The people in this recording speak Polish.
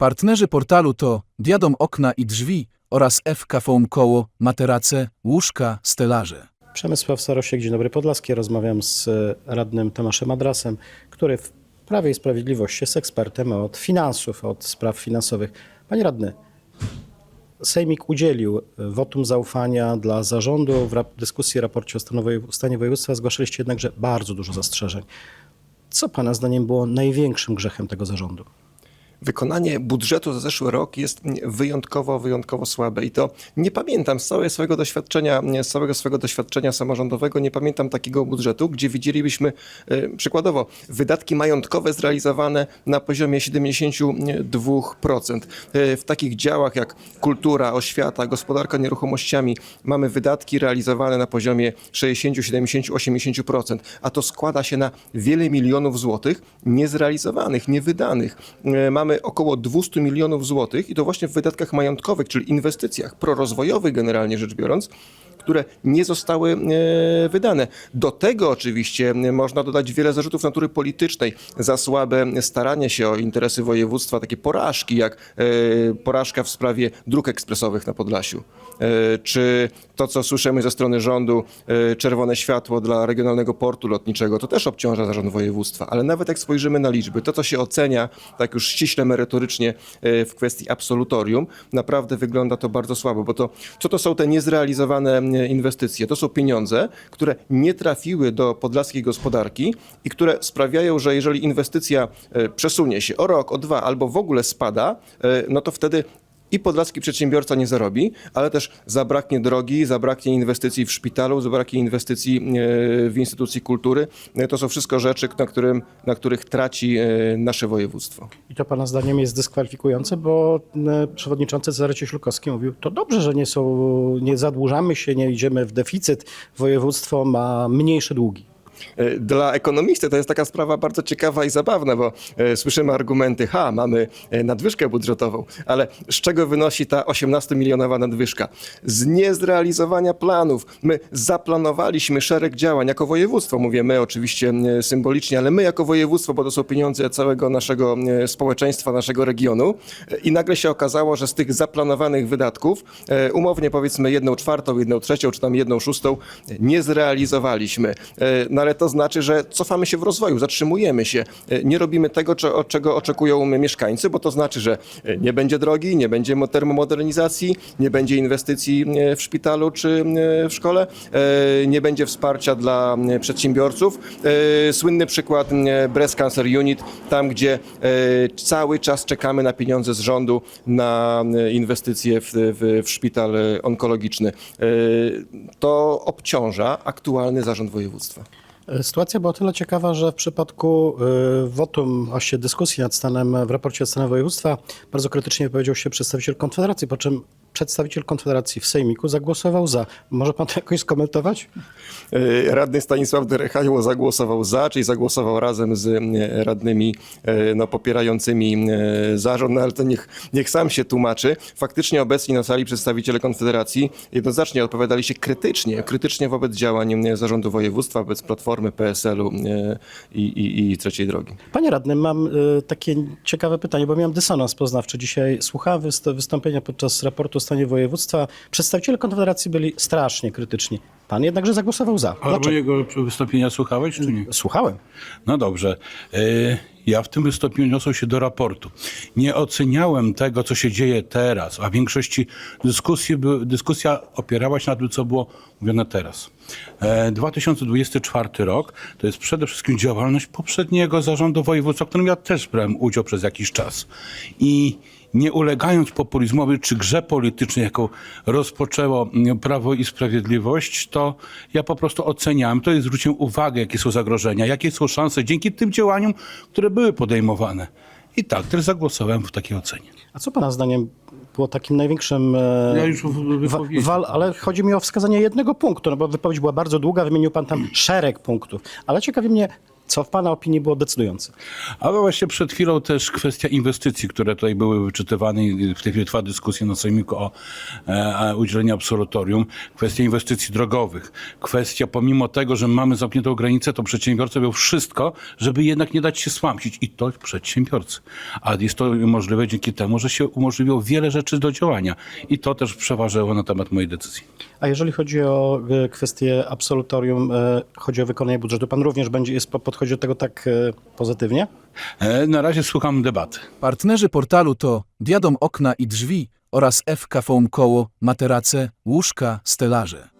Partnerzy portalu to Diadom Okna i Drzwi oraz FK Foam Koło, materace, łóżka, stelaże. Przemysław Sarosiek, Dzień dobry Podlaskie. Rozmawiam z e, radnym Tomaszem Adrasem, który w Prawie i Sprawiedliwości jest ekspertem od finansów, od spraw finansowych. Panie radny, Sejmik udzielił wotum zaufania dla zarządu. W dyskusji raporcie o stanie województwa zgłaszaliście jednakże bardzo dużo zastrzeżeń. Co Pana zdaniem było największym grzechem tego zarządu? Wykonanie budżetu za zeszły rok jest wyjątkowo, wyjątkowo słabe i to nie pamiętam z całego swojego doświadczenia, z całego swojego doświadczenia samorządowego, nie pamiętam takiego budżetu, gdzie widzielibyśmy e, przykładowo wydatki majątkowe zrealizowane na poziomie 72%. E, W takich działach jak kultura, oświata, gospodarka nieruchomościami mamy wydatki realizowane na poziomie 60, 70, 80%, a to składa się na wiele milionów złotych niezrealizowanych, niewydanych. E, Mamy około 200 milionów złotych i to właśnie w wydatkach majątkowych, czyli inwestycjach prorozwojowych generalnie rzecz biorąc, które nie zostały e, wydane. Do tego oczywiście e, można dodać wiele zarzutów natury politycznej. Za słabe staranie się o interesy województwa, takie porażki jak e, porażka w sprawie dróg ekspresowych na Podlasiu, czy to, co słyszymy ze strony rządu, czerwone światło dla regionalnego portu lotniczego, to też obciąża zarząd województwa, ale nawet jak spojrzymy na liczby, to, co się ocenia tak już ściśle merytorycznie w kwestii absolutorium, naprawdę wygląda to bardzo słabo, bo to co to są te niezrealizowane inwestycje? To są pieniądze, które nie trafiły do podlaskiej gospodarki i które sprawiają, że jeżeli inwestycja e, przesunie się o rok, o dwa albo w ogóle spada, e, no to wtedy i podlaski przedsiębiorca nie zarobi, ale też zabraknie drogi, zabraknie inwestycji w szpitalu, zabraknie inwestycji e, w instytucji kultury. E, To są wszystko rzeczy, na, którym, na których traci e, nasze województwo. I to Pana zdaniem jest dyskwalifikujące, bo przewodniczący Cezary Cieślukowski mówił, to dobrze, że nie, są, nie zadłużamy się, nie idziemy w deficyt, województwo ma mniejsze długi. E, Dla ekonomisty to jest taka sprawa bardzo ciekawa i zabawna, bo e, słyszymy argumenty, ha, mamy e, nadwyżkę budżetową, ale z czego wynosi ta 18-milionowa nadwyżka? Z niezrealizowania planów. My zaplanowaliśmy szereg działań jako województwo, mówię my oczywiście symbolicznie, ale my jako województwo, bo to są pieniądze całego naszego społeczeństwa, naszego regionu i nagle się okazało, że z tych zaplanowanych wydatków, umownie powiedzmy jedną czwartą, jedną trzecią, czy tam jedną szóstą, nie zrealizowaliśmy. No to znaczy, że cofamy się w rozwoju, zatrzymujemy się, e, nie robimy tego, czego oczekują mieszkańcy, bo to znaczy, że e, nie będzie drogi, nie będzie mo- termomodernizacji, nie będzie inwestycji e, w szpitalu czy w szkole, nie będzie wsparcia dla przedsiębiorców. Słynny przykład Breast Cancer Unit, tam gdzie cały czas czekamy na pieniądze z rządu na inwestycje w, w, w szpital onkologiczny. To obciąża aktualny zarząd województwa. E, Sytuacja była o tyle ciekawa, że w przypadku y, wotum, właściwie dyskusji nad stanem, w raporcie o stanie województwa, bardzo krytycznie wypowiedział się przedstawiciel Konfederacji, po czym przedstawiciel Konfederacji w Sejmiku zagłosował za. Może pan to jakoś skomentować? E, Radny Stanisław Derechajło zagłosował za, czyli zagłosował razem z e, radnymi e, no, popierającymi zarząd, no, ale to niech, niech sam się tłumaczy. Faktycznie obecni na sali przedstawiciele Konfederacji jednoznacznie odpowiadali się krytycznie, krytycznie wobec działań zarządu województwa, wobec Platformy, PSL-u i, i, i Trzeciej Drogi. Panie radny, mam takie ciekawe pytanie, bo miałem dysonans poznawczy. Dzisiaj słuchałem wyst- wystąpienia podczas raportu o stanie województwa. Przedstawiciele Konfederacji byli strasznie krytyczni. Pan jednakże zagłosował za. Ale Dlaczego? mojego wystąpienia słuchałeś, czy nie? Słuchałem. No dobrze. E, Ja w tym wystąpieniu odniosłem się do raportu. Nie oceniałem tego, co się dzieje teraz, a w większości dyskusji, by- dyskusja opierała się na tym, co było mówione teraz. E, 2024 rok to jest przede wszystkim działalność poprzedniego zarządu województwa, w którym ja też brałem udział przez jakiś czas. I nie ulegając populizmowi czy grze politycznej, jaką rozpoczęło mm, Prawo i Sprawiedliwość, to ja po prostu oceniałem, to jest zwróciłem uwagę, jakie są zagrożenia, jakie są szanse dzięki tym działaniom, które były podejmowane. I tak, też zagłosowałem w takiej ocenie. A co pana zdaniem było takim największym... e, Ja już wal, ale chodzi mi o wskazanie jednego punktu, no bo wypowiedź była bardzo długa, wymienił pan tam szereg punktów. Ale ciekawi mnie, Co w Pana opinii było decydujące? Ale właśnie przed chwilą też kwestia inwestycji, które tutaj były wyczytywane i w tej chwili trwa dyskusja na Sejmiku o e, udzielenie absolutorium. Kwestia inwestycji drogowych. Kwestia, pomimo tego, że mamy zamkniętą granicę, to przedsiębiorcy robią wszystko, żeby jednak nie dać się słamsić. I to przedsiębiorcy. A jest to możliwe dzięki temu, że się umożliwiło wiele rzeczy do działania. I to też przeważyło na temat mojej decyzji. A jeżeli chodzi o e, kwestię absolutorium, e, chodzi o wykonanie budżetu, Pan również będzie jest, podchodzi do tego tak e, pozytywnie? E, na razie słucham debaty. Partnerzy portalu to Diadom Okna i Drzwi oraz FK Foam Koło, materace, łóżka, stelaże.